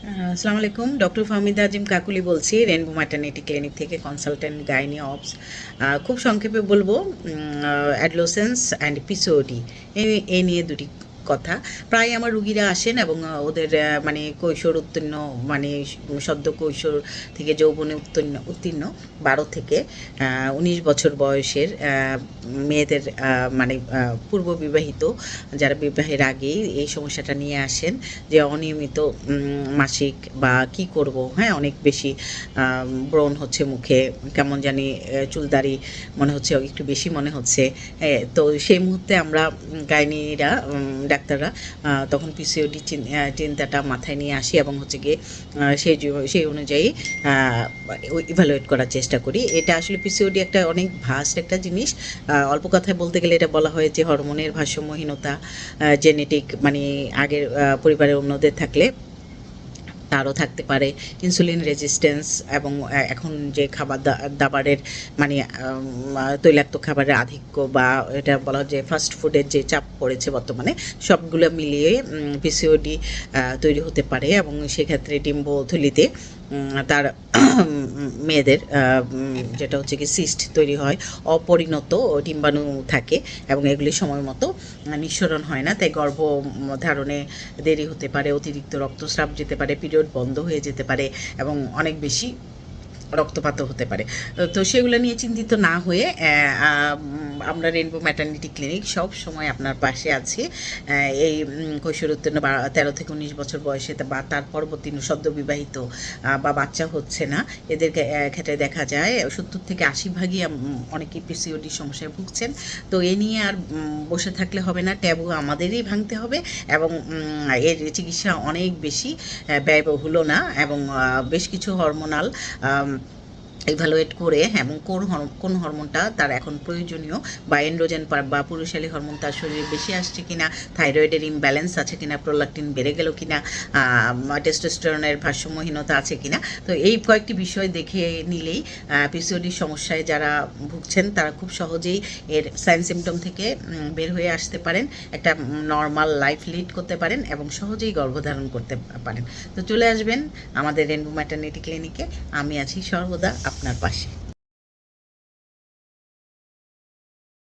আসসালামু আলাইকুম ডক্টর ফাহমিদা আজিম কাকুলি বলছি, রেনবো ম্যাটার্নিটি ক্লিনিক থেকে কনসালটেন্ট গাইনি অপস খুব সংক্ষেপে বলব অ্যাডলোসেন্স অ্যান্ড পিসিওডি এ নিয়ে দুটি কথা। প্রায় আমার রুগীরা আসেন এবং ওদের মানে কৈশোর উত্তীর্ণ মানে সদ্য কৈশোর থেকে যৌবনে উত্তীর্ণ উত্তীর্ণ বারো থেকে উনিশ বছর বয়সের মেয়েদের মানে আহ, পূর্ব বিবাহিত যারা বিবাহের আগেই এই সমস্যাটা নিয়ে আসেন যে অনিয়মিত মাসিক বা কি করব হ্যাঁ অনেক বেশি ব্রণ হচ্ছে মুখে কেমন জানি চুলদারি মনে হচ্ছে একটু বেশি মনে হচ্ছে তো সেই মুহূর্তে আমরা গাইনিরা ডাক্তাররা তখন পিসিওডি চিন্তাটা মাথায় নিয়ে আসি এবং হচ্ছে গিয়ে সেই সেই অনুযায়ী ইভালুয়েট করার চেষ্টা করি। এটা আসলে পিসিওডি একটা অনেক ভাস্ট একটা জিনিস। অল্প কথায় বলতে গেলে এটা বলা হয় যে, হরমোনের ভারসাম্যহীনতা জেনেটিক মানে আগের পরিবারের অন্যদের থাকলে তারও থাকতে পারে। ইনসুলিন রেজিস্ট্যান্স এবং এখন যে খাবার দাবারের মানে তৈলাক্ত খাবারের আধিক্য বা এটা বলা যে ফাস্ট ফুডের যে চাপ পড়েছে বর্তমানে, সবগুলো মিলিয়ে পিসিওডি তৈরি হতে পারে এবং সেক্ষেত্রে ডিম্বথলিতে তার মেয়েদের যেটা হচ্ছে কি সিস্ট তৈরি হয়, অপরিণত ডিম্বাণু থাকে এবং এগুলি সময় মতো নিঃসরণ হয় না। তাই গর্ভ ধারণে দেরি হতে পারে, অতিরিক্ত রক্তস্রাব যেতে পারে, পিরিয়ড বন্ধ হয়ে যেতে পারে এবং অনেক বেশি রক্তপাতও হতে পারে। তো সেগুলো নিয়ে চিন্তিত না হয়ে আমরা রেনবো ম্যাটার্নিটি ক্লিনিক সব সময় আপনার পাশে আছি। এই কৈশোর উত্তীর্ণ তেরো থেকে উনিশ বছর বয়সে বা তার পরবর্তী সদ্য বিবাহিত বা বাচ্চা হচ্ছে না। এদের ক্ষেত্রে দেখা যায় সত্তর থেকে আশি ভাগই অনেকে পিসিওডি সমস্যায় ভুগছেন। তো এ নিয়ে আর বসে থাকলে হবে না ট্যাবু আমাদেরই ভাঙতে হবে এবং এর চিকিৎসা অনেক বেশি আহ, ব্যয়বহুলও না এবং বেশ কিছু হরমোনাল ইভালুয়েট করে এবং কোন কোন হরমোনটা তার এখন প্রয়োজনীয় বা এন্ড্রোজেন বা পুরুষালী হরমোন তার শরীরে বেশি আসছে কিনা থাইরয়েডের ইমব্যালেন্স আছে কিনা প্রোলাকটিন বেড়ে গেল কিনা টেস্টোস্টেরনের ভারসাম্যহীনতা আছে কিনা, তো এই কয়েকটি বিষয় দেখে নিলেই পিসিওডির সমস্যায় যারা ভুগছেন তারা খুব সহজেই এর সাইন সিমটম থেকে বের হয়ে আসতে পারেন, একটা নর্মাল লাইফ লিড করতে পারেন এবং সহজেই গর্ভধারণ করতে পারেন। তো চলে আসবেন আমাদের রেনবো ম্যাটার্নিটি ক্লিনিকে আমি আছি সর্বদা আপনার পাশে।